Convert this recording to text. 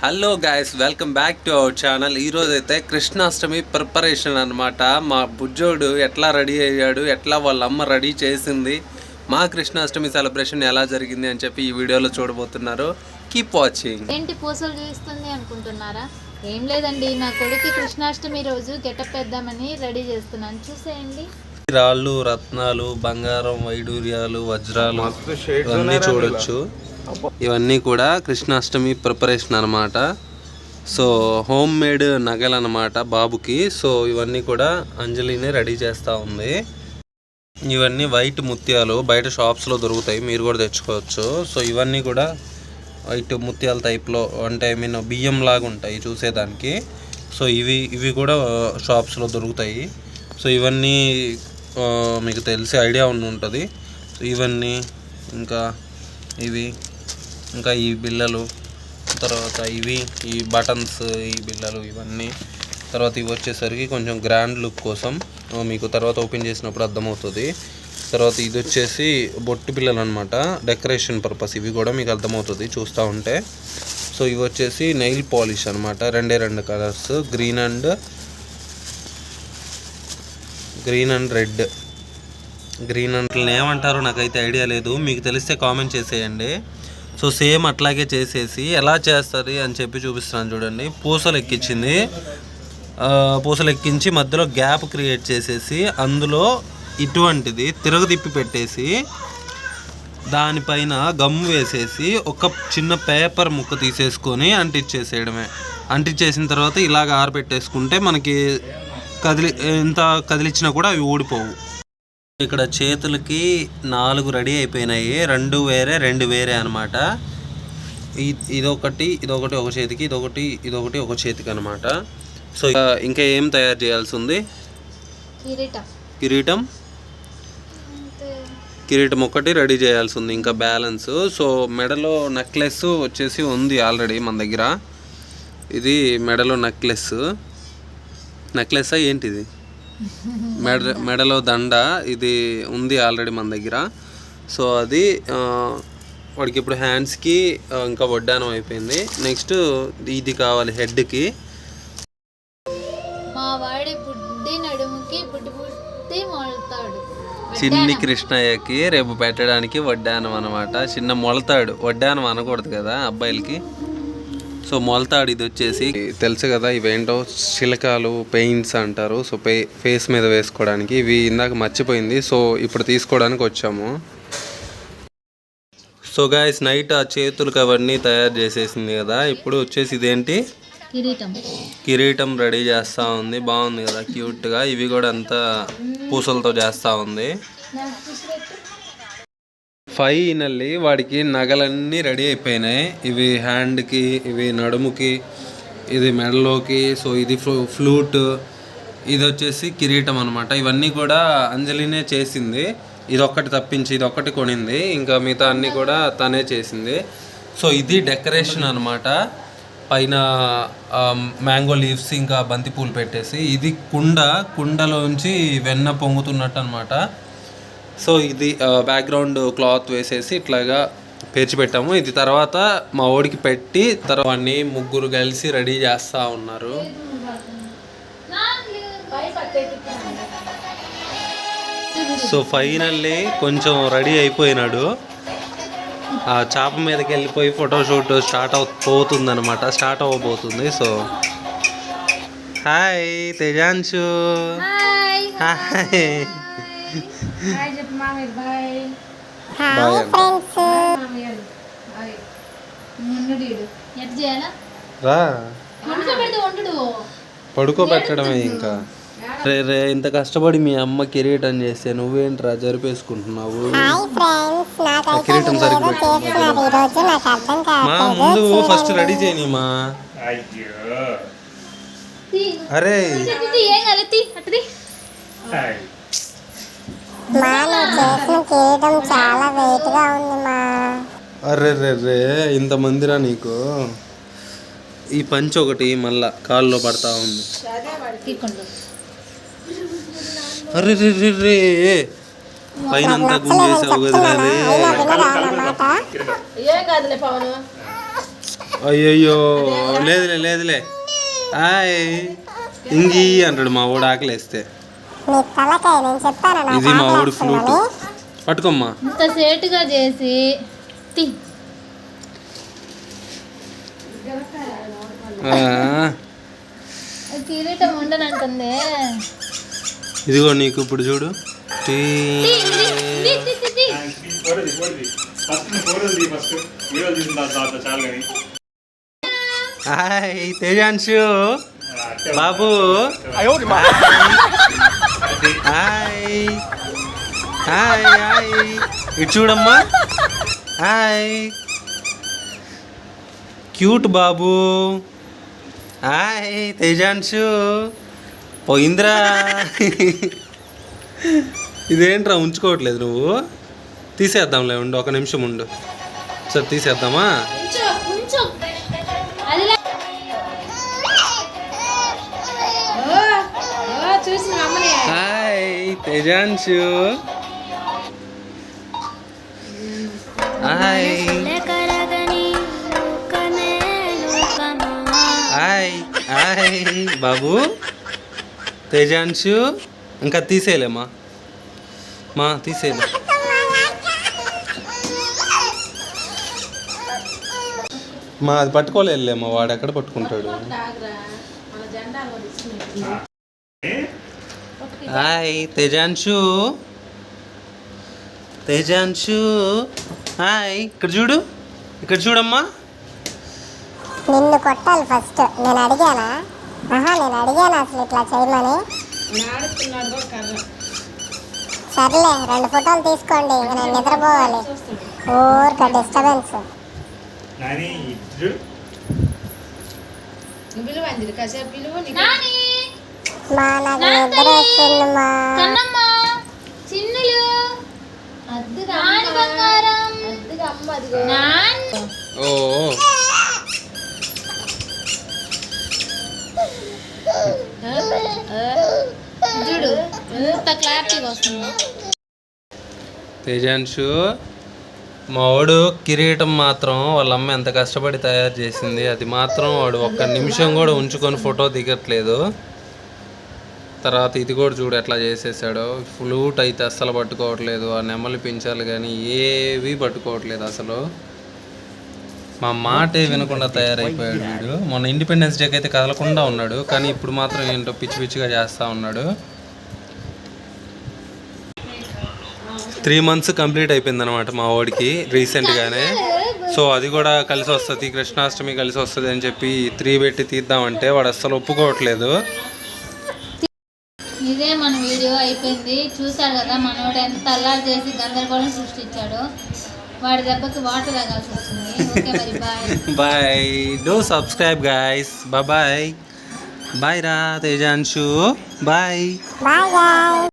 Hello guys welcome back to our channel ఈ రోజు అయితే కృష్ణాష్టమి ప్రిపరేషన్ అన్నమాట. మా బుజ్జోడు ఎట్లా రెడీ అయ్యాడు? ఎట్లా వాళ్ళ అమ్మ రెడీ చేసింది? మా కృష్ణాష్టమి సెలబ్రేషన్ ఎలా జరిగింది అని చెప్పి ఈ వీడియోలో చూడబోతున్నారు. కీప్ వాచింగ్ ఏంటి పూసలు చేస్తుంది అనుకుంటున్నారా? ఏం లేదండి. నా కొడుకు కృష్ణాష్టమి రోజు గెటప్ వేద్దామని రెడీ చేస్తున్నాను. చూసేయండి. రాళ్ళు రత్నాలు బంగారం వైడూర్యాలు వజ్రాలు ఇవన్నీ చూడొచ్చు. ఇవన్నీ కూడా కృష్ణాష్టమి ప్రిపరేషన్ అనమాట సో హోమ్ మేడ్ నగలు అనమాట బాబుకి. సో ఇవన్నీ కూడా అంజలినే రెడీ చేస్తూ ఉంది. ఇవన్నీ వైట్ ముత్యాలు బయట షాప్స్లో దొరుకుతాయి. మీరు కూడా తెచ్చుకోవచ్చు. సో ఇవన్నీ కూడా వైట్ ముత్యాల టైప్లో అంటే ఐ మీన్ బియ్యం లాగా ఉంటాయి చూసేదానికి. సో ఇవి ఇవి కూడా షాప్స్లో దొరుకుతాయి. సో ఇవన్నీ మీకు తెలిసి ఐడియా ఉండి ఉంటుంది. సో ఇవన్నీ ఇంకా ఇవి ఇంకా ఈ బిళ్ళలు తర్వాత ఇవి ఈ బటన్స్ ఈ బిళ్ళలు ఇవన్నీ. తర్వాత ఇవి వచ్చేసరికి కొంచెం గ్రాండ్ లుక్ కోసం మీకు తర్వాత ఓపెన్ చేసినప్పుడు అర్థమవుతుంది. తర్వాత ఇది వచ్చేసి బొట్టు పిల్లలు అనమాట డెకరేషన్ పర్పస్ ఇవి కూడా మీకు అర్థమవుతుంది చూస్తూ ఉంటే. సో ఇవి వచ్చేసి నెయిల్ పాలిష్ అనమాట. రెండే రెండు colours green and green and red green and ఏమంటారో నాకైతే ఐడియా లేదు. మీకు తెలిస్తే కామెంట్ చేసేయండి. సో సేమ్ అట్లాగే చేసేసి ఎలా చేస్తుంది అని చెప్పి చూపిస్తున్నాను చూడండి. పూసలు ఎక్కించింది పూసలు ఎక్కించి మధ్యలో గ్యాప్ క్రియేట్ చేసేసి అందులో ఇటువంటిది తిరగదిప్పి పెట్టేసి దానిపైన గమ్ వేసేసి ఒక చిన్న పేపర్ ముక్క తీసేసుకొని అంటించేసేయడమే అంటించేసిన తర్వాత ఇలాగ ఆరబెట్టేసుకుంటే మనకి కదిలి ఎంత కదిలిచ్చినా కూడా అవి ఊడిపోవు. ఇక్కడ చేతులకి నాలుగు రెడీ అయిపోయినాయి. రెండు వేరే రెండు వేరే అనమాట ఇదొకటి ఇదొకటి ఒక చేతికి ఇదొకటి ఇదొకటి ఒక చేతికి అనమాట సో ఇంకా ఇంకా ఏం తయారు చేయాల్సి ఉంది కిరీటం? కిరీటం కిరీటం ఒకటి రెడీ చేయాల్సి ఉంది ఇంకా బ్యాలెన్స్. సో మెడలో నెక్లెస్ వచ్చేసి ఉంది ఆల్రెడీ మన దగ్గర. ఇది మెడలో నెక్లెస్ నెక్లెస్ ఏంటిది? మెడ మెడలో దండ ఇది ఉంది ఆల్రెడీ మన దగ్గర. సో అది వాడికి ఇప్పుడు హ్యాండ్స్కి ఇంకా వడ్డానం అయిపోయింది. నెక్స్ట్ ఇది కావాలి హెడ్కి మా వాడి బుడ్డి నడుముకి బుడ్డి బుడ్డి మొలుతాడు. చిన్ని కృష్ణయ్యకి రేపు పెట్టడానికి వడ్డానం అనమాట చిన్న మొలతాడు. వడ్డానం అనకూడదు కదా అబ్బాయిలకి? సో మొలతాడు ఇది వచ్చేసి. తెలుసు కదా ఇవేంటో చిలకాలు పెయింట్స్ అంటారు. సో పే ఫేస్ మీద వేసుకోవడానికి. ఇవి ఇందాక మర్చిపోయింది. సో ఇప్పుడు తీసుకోవడానికి వచ్చాము. సో గాయస్ నైట్ ఆ చేతులకు అవన్నీ తయారు చేసేసింది కదా. ఇప్పుడు వచ్చేసి ఇదేంటి? కిరీటం. కిరీటం రెడీ చేస్తూ ఉంది. బాగుంది కదా క్యూట్గా. ఇవి కూడా అంతా పూసలతో చేస్తూ ఉంది. ఫైనల్లీ వాడికి నగలన్నీ రెడీ అయిపోయినాయి. ఇవి హ్యాండ్కి ఇవి నడుముకి ఇది మెడలోకి సో ఇది ఫ్లూ ఫ్లూట్ ఇది వచ్చేసి కిరీటం అనమాట ఇవన్నీ కూడా అంజలినే చేసింది. ఇది ఒక్కటి తప్పించి ఇది ఒక్కటి కొనింది. ఇంకా మిగతా అన్నీ కూడా తనే చేసింది. సో ఇది డెకరేషన్ అనమాట పైన మ్యాంగో లీవ్స్ ఇంకా బంతిపూలు పెట్టేసి ఇది కుండ కుండలోంచి వెన్న పొంగుతున్నట్టు అనమాట సో ఇది బ్యాక్గ్రౌండ్ క్లాత్ వేసేసి ఇట్లాగా పేర్చి పెట్టాము. ఇది తర్వాత మా ఓడికి పెట్టి తర్వాత ముగ్గురు కలిసి రెడీ చేస్తూ ఉన్నారు. సో ఫైనల్లీ కొంచెం రెడీ అయిపోయినాడు. ఆ చాప మీదకి వెళ్ళిపోయి ఫోటోషూట్ స్టార్ట్ అవు పోతుందన్నమాట. స్టార్ట్ అవ్వబోతుంది. So hi Tejanshu. Hi. Bye bye at చేయాలా? రా. వండుకోబెడితే పడుకోబెట్టడమే ఇంకా. రే రే ఇంత కష్టపడి మీ అమ్మ కిరీటం చేస్తే నువ్వేంట్రా జరిపేసుకుంటున్నావు? కిరీటం. మా ముందు ఫస్ట్ రెడీ చేయని మా. అరే. అరే రే రే ఇంత మందిరా నీకు? ఈ పంచ్ ఒకటి మళ్ళా కాల్లో పడతా ఉంది. అరే రే రే రే పైన అంతా గుంజేసావు కదా రే. ఏం కాదులే పవన్. అయ్యయ్యో లేదులే లేదులే. హాయ్ ఇంగి అంటాడు మా ఊడు ఆకలేస్తే. నీ తలకాయ నేను చెప్పాను నా ఇది మా ఊడి ఫ్లూట్. పట్టుకోమ్మా. ఇంత సేటుగా చేసి తి. ఆ, కిరీటం ఉండనంటుంది. ఇదిగో నీకు ఇప్పుడు చూడు. టీ. హాయ్ తేజాన్షు. బాబు. హాయ్. Hi hi. ఇటు చూడమ్మా. హాయ్. క్యూట్ బాబు. హాయ్ తేజాన్షు. పోయిందిరా ఇదేంట్రా ఉంచుకోవట్లేదు నువ్వు? తీసేద్దాంలే ఉండు ఒక నిమిషం ఉండు. సరే తీసేద్దామా? Hi Tejanshu hi hi hi బాబు. తేజాన్షు ఇంకా తీసేయలేమా? మా తీసేయలే. మా అది పట్టుకోలేమా వాడు ఎక్కడ పట్టుకుంటాడు? హాయ్ తేజాన్షు తేజాన్షు హాయ్ ఇక్కడ చూడు ఇక్కడ చూడమ్మా. నిన్ను కొట్టాలి ఫస్ట్. నేను అడిగానా? ఆహా నేను అడిగాను అసలు ఇట్లా చేయమని? సర్లే రెండు ఫోటోలు తీసుకోండి ఇక నేను నిద్రపోవాలి. ఊరిక డిస్టర్బెన్స్ నాని చూడు. నాని! మా నాకు నిద్ర వస్తుంది మా కన్నమ్మ చిన్నులు నాని బంగారం. నాని. ఓ చూడు ఎంత క్లారిటీగా వస్తుంది. తేజాన్షు మా వాడు కిరీటం మాత్రం వాళ్ళ అమ్మ ఎంత కష్టపడి తయారు చేసింది అది మాత్రం వాడు ఒక్క నిమిషం కూడా ఉంచుకొని ఫోటో దిగట్లేదు. తర్వాత ఇది కూడా చూడు ఎట్లా చేసేసాడో. ఫ్లూట్ అయితే అస్సలు పట్టుకోవట్లేదు. ఆ నెమలి పించాలు కానీ ఏవి పట్టుకోవట్లేదు అసలు. మా మాటే వినకుండా తయారైపోయాడు వీడు. మొన్న ఇండిపెండెన్స్ డేకి అయితే కదలకుండా ఉన్నాడు. కానీ ఇప్పుడు మాత్రం ఏంటో పిచ్చి పిచ్చిగా చేస్తూ ఉన్నాడు. త్రీ మంత్స్ కంప్లీట్ అయిపోయింది అనమాట మా వాడికి రీసెంట్గానే సో అది కూడా కలిసి వస్తుంది. కృష్ణాష్టమి కలిసి వస్తుంది అని చెప్పి త్రీ పెట్టి తీద్దామంటే వాడు అస్సలు ఒప్పుకోవట్లేదు. ఇదే మన వీడియో అయిపోయింది. చూసారు కదా మనోడు ఎంత అల్లారు చేసి గందరగోళం సృష్టించాడు. వాడి దెబ్బకి వాటర్ తాగాల్సి ఓకే మరి bye. Bye. Do subscribe guys. Bye bye రా తేజాన్షు బాయ్.